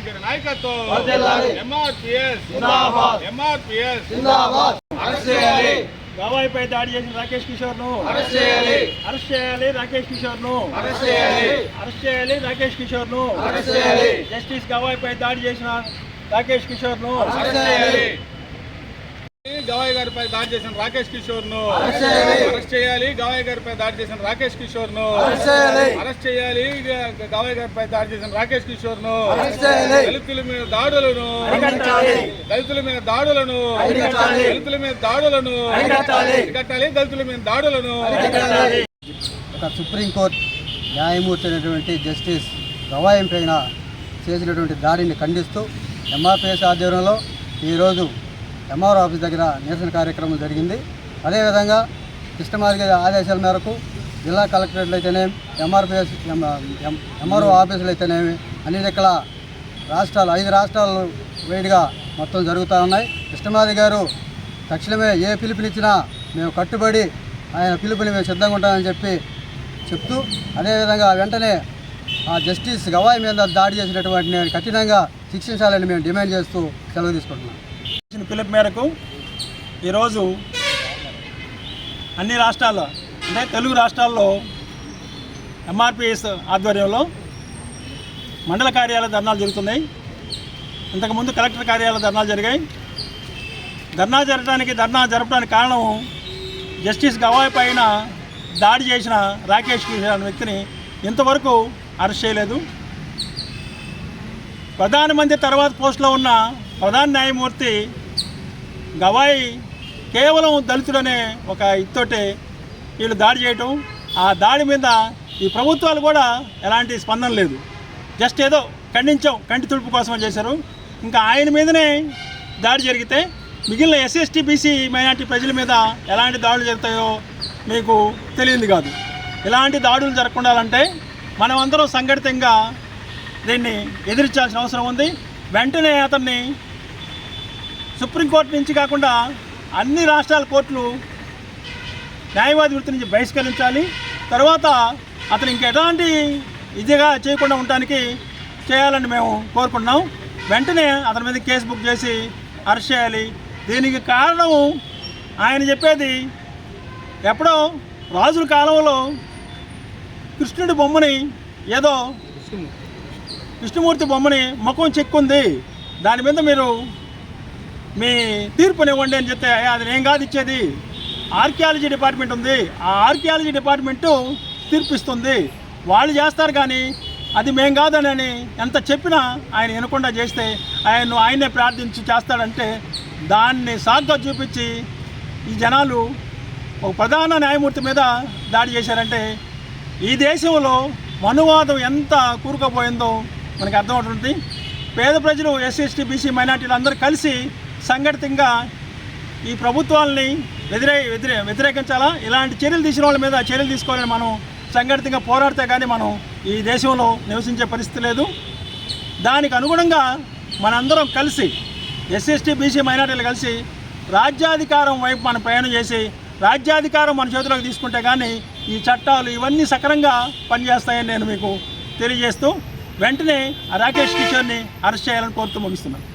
నాయకత్వం. వర్ధిల్లాలి. ఎంఆర్పిఎస్. ఎంఆర్పిఎస్ అరెస్ట్ చేయాలి. గవాయిపై దాడి చేసిన రాకేష్ కిషోర్ను అరెస్ట్ చేయాలి. అరెస్ట్ చేయాలి రాకేష్ కిషోర్ను అరెస్ట్ చేయాలి. అరెస్ట్ చేయాలి రాకేష్ కిషోర్ను అరెస్ట్ చేయాలి. జస్టిస్ గవాయిపై దాడి చేసిన రాకేష్ కిషోర్ను అరెస్ట్ చేయాలి. గవాయ్ గారిపై దాడి చేసిన రాకేష్ కిషోర్ను అరెస్ట్ చేయాలి. అరెస్ట్ చేయాలి గవాయ్ గారిపై దాడి చేసిన రాకేష్ కిషోర్ను అరెస్ట్ చేయాలి అరెస్ట్ చేయాలి గ- గవాయ్ గారిపై దాడి చేసిన రాకేష్ కిషోర్ను అరెస్ట్ చేయాలి దళితుల మీద దాడులను అరికట్టాలి. దళితుల మీద దాడులను అరికట్టాలి. దళితుల మీద దాడులను అరికట్టాలి. అరికట్టాలి దళితుల మీద దాడులను అరికట్టాలి. ఒక సుప్రీంకోర్టు న్యాయమూర్తి అయినటువంటి జస్టిస్ గవాయం పైన చేసినటువంటి దాడిని ఖండిస్తూ ఎంఆర్పిఎస్ ఆధ్వర్యంలో ఈరోజు ఎంఆర్ ఆఫీస్ దగ్గర నిరసన కార్యక్రమం జరిగింది. అదేవిధంగా కృష్ణమార్గ ఆదేశాల మేరకు జిల్లా కలెక్టరేట్లు అయితేనేమి ఎంఆర్పిఎస్ ఎంఆర్ఓ ఆఫీసులు అయితేనేమి అన్ని రకాల రాష్ట్రాలు ఐదు రాష్ట్రాలు వేడిగా మొత్తం జరుగుతూ ఉన్నాయి. కృష్ణమాది గారు తక్షణమే ఏ పిలుపునిచ్చినా మేము కట్టుబడి ఆయన పిలుపుని మేము సిద్ధంగా ఉంటామని చెప్పి చెప్తూ అదేవిధంగా వెంటనే ఆ జస్టిస్ గవాయి మీద దాడి చేసినటువంటి నేను కఠినంగా శిక్షించాలని మేము డిమాండ్ చేస్తూ సెలవు తీసుకుంటున్నాం. ఇచ్చిన పిలుపు మేరకు ఈరోజు అన్ని రాష్ట్రాల్లో అంటే తెలుగు రాష్ట్రాల్లో ఎంఆర్పిఎస్ ఆధ్వర్యంలో మండల కార్యాలయ ధర్నాలు జరుగుతున్నాయి. ఇంతకుముందు కలెక్టర్ కార్యాలయ ధర్నాలు జరిగాయి. ధర్నా జరగడానికి ధర్నా జరపడానికి కారణం జస్టిస్ గవాయ్ పైన దాడి చేసిన రాకేష్ అనే వ్యక్తిని ఇంతవరకు అరెస్ట్ చేయలేదు. ప్రధానమంత్రి తర్వాత పోస్టులో ఉన్న ప్రధాన న్యాయమూర్తి గవాయి కేవలం దళితుడనే ఒక ఇత్తోటే వీళ్ళు దాడి చేయటం ఆ దాడి మీద ఈ ప్రభుత్వాలు కూడా ఎలాంటి స్పందన లేదు. జస్ట్ ఏదో ఖండించాం కంటి తుడుపు కోసం చేశారు. ఇంకా ఆయన మీదనే దాడి జరిగితే మిగిలిన ఎస్ఎస్టీ బీసీ మైనార్టీ ప్రజల మీద ఎలాంటి దాడులు జరుగుతాయో మీకు తెలియదు కాదు. ఇలాంటి దాడులు జరగకుండాలంటే మనమందరం సంఘటితంగా దీన్ని ఎదిరించాల్సిన అవసరం ఉంది. వెంటనే అతన్ని సుప్రీంకోర్టు నుంచి కాకుండా అన్ని రాష్ట్రాల కోర్టులు న్యాయవాది వృత్తి నుంచి బహిష్కరించాలి. తర్వాత అతను ఇంక ఎలాంటి ఇదిగా చేయకుండా ఉండటానికి చేయాలని మేము కోరుకుంటున్నాం. వెంటనే అతని మీద కేసు బుక్ చేసి అరెస్ట్ చేయాలి. దీనికి కారణం ఆయన చెప్పేది ఎప్పుడో రాజుల కాలంలో కృష్ణుడి బొమ్మని ఏదో విష్ణుమూర్తి. బొమ్మని ముఖం చెక్కుంది. దాని మీద మీరు మీ తీర్పునివ్వండి అని చెప్తే అది ఏం కాదు ఇచ్చేది. ఆర్కియాలజీ డిపార్ట్మెంట్ ఉంది. ఆ ఆర్కియాలజీ డిపార్ట్మెంటు తీర్పిస్తుంది. వాళ్ళు చేస్తారు కానీ అది మేం కాదనని ఎంత చెప్పినా ఆయన వినకుండా చేస్తే ఆయన ఆయనే ప్రార్థించి చేస్తాడంటే దాన్ని సాగ్గా చూపించి ఈ జనాలు ఒక ప్రధాన న్యాయమూర్తి మీద దాడి చేశారంటే ఈ దేశంలో మనువాదం ఎంత కూరుకుపోయిందో మనకి అర్థమవుతుంది. పేద ప్రజలు ఎస్సీ ఎస్టీ బీసీ మైనార్టీలు అందరూ కలిసి సంఘటితంగా ఈ ప్రభుత్వాలని వ్యతిరే వ్యతిరే వ్యతిరేకించాలా? ఇలాంటి చర్యలు తీసిన వాళ్ళ మీద చర్యలు తీసుకోవాలని మనం సంఘటితంగా పోరాడితే కానీ మనం ఈ దేశంలో నివసించే పరిస్థితి లేదు. దానికి అనుగుణంగా మనందరం కలిసి ఎస్ఎస్టీ బీసీ మైనార్టీలు కలిసి రాజ్యాధికారం వైపు మనం ప్రయాణం చేసి రాజ్యాధికారం మన చేతిలోకి తీసుకుంటే కానీ ఈ చట్టాలు ఇవన్నీ సక్రంగా పనిచేస్తాయని నేను మీకు తెలియజేస్తూ వెంటనే రాకేష్ కిషోర్ని అరెస్ట్ చేయాలని కోరుతూ ముగిస్తున్నాను.